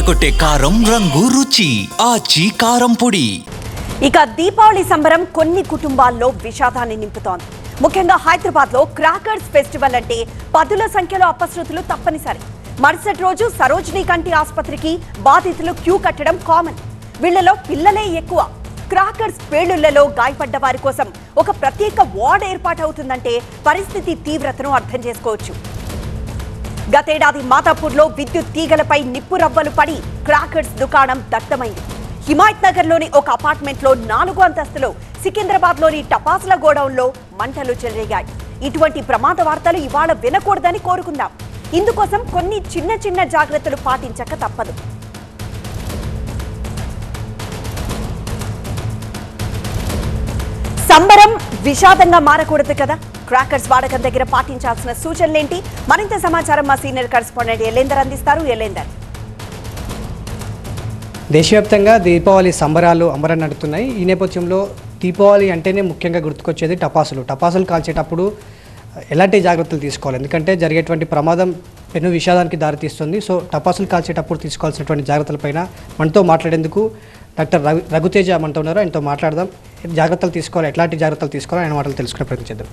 అదరగొట్టే కారం రంగు రుచి ఆచి కారం పొడి. ఇక దీపావళి సంబరం కొన్ని కుటుంబాల్లో విషాదాన్ని నింపుతోంది. ముఖ్యంగా హైదరాబాద్లో క్రాకర్స్ ఫెస్టివల్ అంటే పదుల సంఖ్యలో అపశృతులు తప్పనిసరి. మరుసటి రోజు సరోజినీ కంటి ఆసుపత్రికి బాధితులు క్యూ కట్టడం కామన్. వీళ్ళలో పిల్లలే ఎక్కువ. క్రాకర్స్ పేలుళ్ళలో గాయపడ్డ వారి కోసం ఒక ప్రత్యేక వార్డ్ ఏర్పాటవుతుందంటే పరిస్థితి తీవ్రతను అర్థం చేసుకోవచ్చు. గతేడాది మాతాపూర్లో విద్యుత్ తీగలపై నిప్పు రవ్వలు పడి క్రాకర్స్ దుకాణం దత్తమైంది హిమాయత్ నగర్లోని ఒక అపార్ట్మెంట్లో నాలుగు అంతస్తులు అంతస్తులో సికింద్రాబాద్లోని టపాసుల గోడౌన్లో మంటలు చెలరేగాయి. ఇటువంటి ప్రమాద వార్తలు ఇవాళ వినకూడదని కోరుకుందాం. ఇందుకోసం కొన్ని చిన్న చిన్న జాగ్రత్తలు పాటించక తప్పదు. సంబరం విషాదంగా మారకూడదు కదా? క్రాకర్స్ వాడకం దగ్గర పాటించాల్సిన సూచనలేంటి? మరింత సమాచారం మా సీనియర్ కరెస్పాండెంట్ ఎలేందర్ అందిస్తారు. ఎలేందర్ దేశవ్యాప్తంగా దీపావళి సంబరాలు అమర నడుతున్నాయి. ఈ నేపథ్యంలో దీపావళి అంటేనే ముఖ్యంగా గుర్తుకొచ్చేది టపాసులు. టపాసులు కాల్చేటప్పుడు ఎలాంటి జాగ్రత్తలు తీసుకోవాలి? ఎందుకంటే జరిగేటువంటి ప్రమాదం పెను విషాదానికి దారితీస్తుంది. సో టపాసులు కాల్చేటప్పుడు తీసుకోవాల్సినటువంటి జాగ్రత్తలపైన మనతో మాట్లాడేందుకు డాక్టర్ రవి రఘుతేజ మనతో ఉన్నారు. ఆయనతో మాట్లాడదాం. జాగ్రత్తలు తీసుకోవాలి. ఎట్లాంటి జాగ్రత్తలు తీసుకోవాలి ఆయన మాటలు తెలుసుకునే ప్రయత్నం చేద్దాం.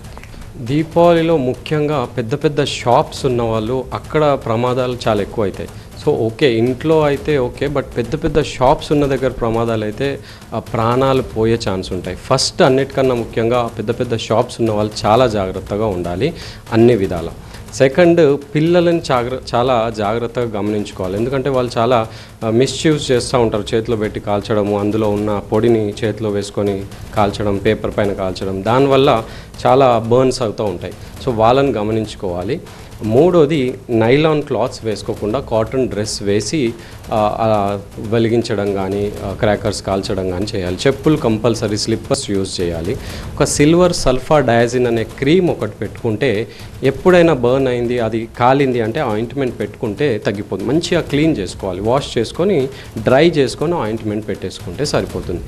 దీపావళిలో ముఖ్యంగా పెద్ద పెద్ద షాప్స్ ఉన్న వాళ్ళు అక్కడ ప్రమాదాలు చాలా ఎక్కువ అవుతాయి సో ఓకే ఇంట్లో అయితే ఓకే బట్ పెద్ద పెద్ద షాప్స్ ఉన్న దగ్గర ప్రమాదాలు అయితే ఆ ప్రాణాలు పోయే ఛాన్స్ ఉంటాయి. ఫస్ట్ అన్నిటికన్నా ముఖ్యంగా పెద్ద పెద్ద షాప్స్ ఉన్న వాళ్ళు చాలా జాగ్రత్తగా ఉండాలి అన్ని విధాలా. సెకండ్ పిల్లలని జాగ్ర చాలా జాగ్రత్తగా గమనించుకోవాలి. ఎందుకంటే వాళ్ళు చాలా మిస్యూజ్ చేస్తూ ఉంటారు. చేతిలో పెట్టి కాల్చడము అందులో ఉన్న పొడిని చేతిలో వేసుకొని కాల్చడం పేపర్ పైన కాల్చడం. దానివల్ల చాలా బర్న్స్ అవుతూ ఉంటాయి. సో వాళ్ళని గమనించుకోవాలి. మూడోది నైలాన్ క్లాత్స్ వేసుకోకుండా కాటన్ డ్రెస్ వేసి వెలిగించడం కానీ క్రాకర్స్ కాల్చడం కానీ చేయాలి. చెప్పులు కంపల్సరీ స్లిప్పర్స్ యూజ్ చేయాలి. ఒక సిల్వర్ సల్ఫా డయాజిన్ అనే క్రీమ్ ఒకటి పెట్టుకుంటే ఎప్పుడైనా బర్న్ అయింది అది కాలింది అంటే ఆయింట్మెంట్ పెట్టుకుంటే తగ్గిపోతుంది మంచిగా క్లీన్ చేసుకోవాలి. వాష్ చేసుకొని డ్రై చేసుకొని ఆయింట్మెంట్ పెట్టేసుకుంటే సరిపోతుంది.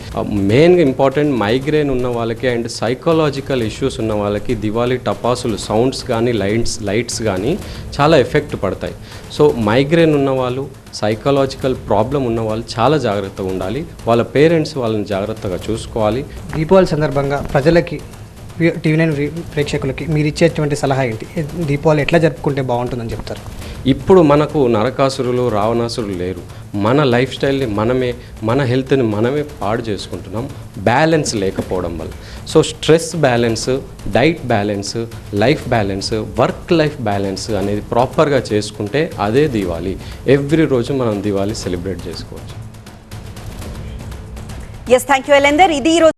మెయిన్గా ఇంపార్టెంట్ మైగ్రేన్ ఉన్న వాళ్ళకి అండ్ సైకలాజికల్ ఇష్యూస్ ఉన్న వాళ్ళకి దివాళీ టపాసులు సౌండ్స్ కానీ లైట్స్ లైట్స్ కానీ చాలా ఎఫెక్ట్ పడతాయి. సో మైగ్రేన్ ఉన్న వాళ్ళు సైకలాజికల్ ప్రాబ్లం ఉన్న వాళ్ళు చాలా జాగ్రత్తగా ఉండాలి. వాళ్ళ పేరెంట్స్ వాళ్ళని జాగ్రత్తగా చూసుకోవాలి. దీపావళి సందర్భంగా ప్రజలకి టీవీ నైన్ ప్రేక్షకులకి మీరు ఇచ్చేటువంటి సలహా ఏంటి? దీపావళి ఎట్లా జరుపుకుంటే బాగుంటుందని చెప్తారు? ఇప్పుడు మనకు నరకాసురులు రావణాసురులు లేరు. మన లైఫ్ స్టైల్ని మనమే మన హెల్త్ని మనమే పాడు చేసుకుంటున్నాం బ్యాలెన్స్ లేకపోవడం వల్ల. So stress balance diet balance life balance work life balance అనేది ప్రాపర్గా చేసుకుంటే అదే దివాళీ. ఎవ్రీ రోజు మనం దివాళీ సెలబ్రేట్ చేసుకోవచ్చు. ఎస్ థ్యాంక్ యూ ఎలెందర్ ఇది